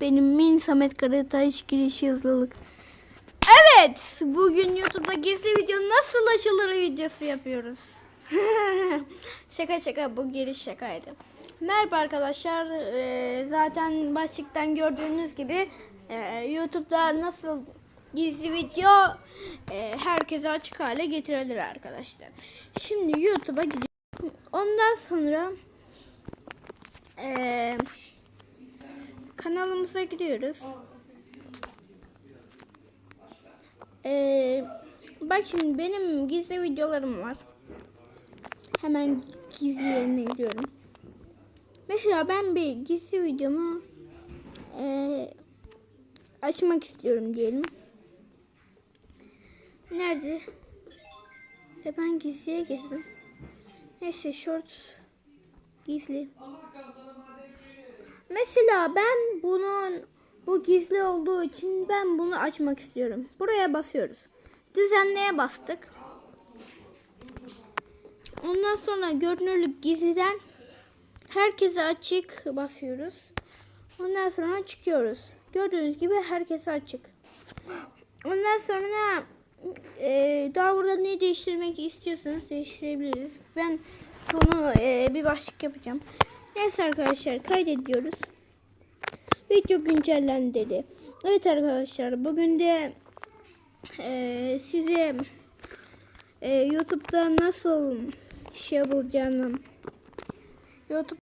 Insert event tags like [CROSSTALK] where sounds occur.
Benim min Samet Karataş giriş hızlılık. Evet, bugün YouTube'da gizli video nasıl açılır videosu yapıyoruz. [LAUGHS] şaka şaka bu giriş şakaydı. Merhaba arkadaşlar. Ee, zaten başlıktan gördüğünüz gibi e, YouTube'da nasıl gizli video e, herkese açık hale getirilir arkadaşlar. Şimdi YouTube'a gidiyorum. Ondan sonra e, kanalımıza giriyoruz. Ee, bak şimdi benim gizli videolarım var. Hemen gizli yerine gidiyorum. Mesela ben bir gizli videomu ee, açmak istiyorum diyelim. Nerede? E ben gizliye girdim. Neyse short gizli. Mesela ben bunun bu gizli olduğu için ben bunu açmak istiyorum. Buraya basıyoruz. Düzenleye bastık. Ondan sonra görünürlük gizliden herkese açık basıyoruz. Ondan sonra çıkıyoruz. Gördüğünüz gibi herkese açık. Ondan sonra e, daha burada ne değiştirmek istiyorsanız değiştirebiliriz. Ben bunu e, bir başlık yapacağım. Neyse arkadaşlar kaydediyoruz. Video güncellendi dedi. Evet arkadaşlar bugün de e, size e, YouTube'da nasıl şey yapılacağını YouTube